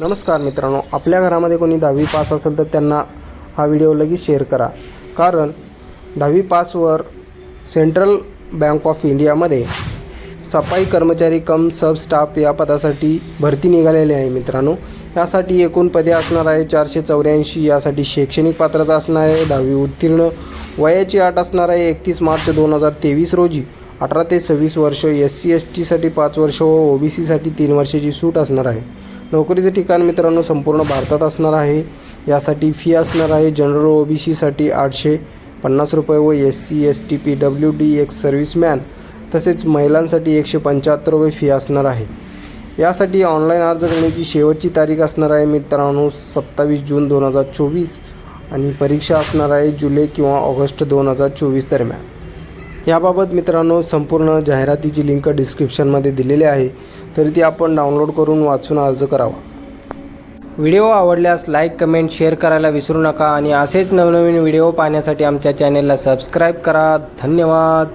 नमस्कार मित्रांनो आपल्या घरामध्ये कोणी दहावी पास असेल तर त्यांना हा व्हिडिओ लगेच शेअर करा. कारण दहावी पासवर सेंट्रल बँक ऑफ इंडियामध्ये सफाई कर्मचारी कम सब स्टाफ या पदासाठी भरती निघालेली आहे मित्रांनो. यासाठी एकूण पदे असणार आहे चारशे चौऱ्याऐंशी यासाठी शैक्षणिक पात्रता असणार आहे दहावी उत्तीर्ण वयाची अट असणार आहे एकतीस मार्च दोन हजार तेवीस रोजी. अठरा ते सव्वीस वर्ष एस सी एस टीसाठी पाच वर्ष व ओ बी सीसाठी तीन वर्षाची सूट असणार आहे. नोकरीचं ठिकाण मित्रांनो संपूर्ण भारतात असणार आहे. यासाठी फी असणार आहे. जनरल ओ बी सीसाठी आठशे पन्नास रुपये व S C S T P W D ex serviceman तसेच महिलांसाठी एकशे पंच्याहत्तर रुपये फी असणार आहे. यासाठी ऑनलाईन अर्ज करण्याची शेवटची तारीख असणार आहे मित्रांनो सत्तावीस जून दोन हजार चोवीस आणि परीक्षा असणार आहे जुलै किंवा ऑगस्ट दोन हजार चोवीस दरम्यान. याबाबत मित्रांनो संपूर्ण जाहिरातीची लिंक डिस्क्रिप्शनमध्ये दिलेली आहे. तरी ती आपण डाउनलोड करून वाचून अर्ज करावा. व्हिडिओ आवडल्यास लाईक कमेंट शेअर करायला विसरू नका आणि असेच नवनवीन व्हिडिओ पाहण्यासाठी आमच्या चॅनेलला सबस्क्राईब करा. धन्यवाद.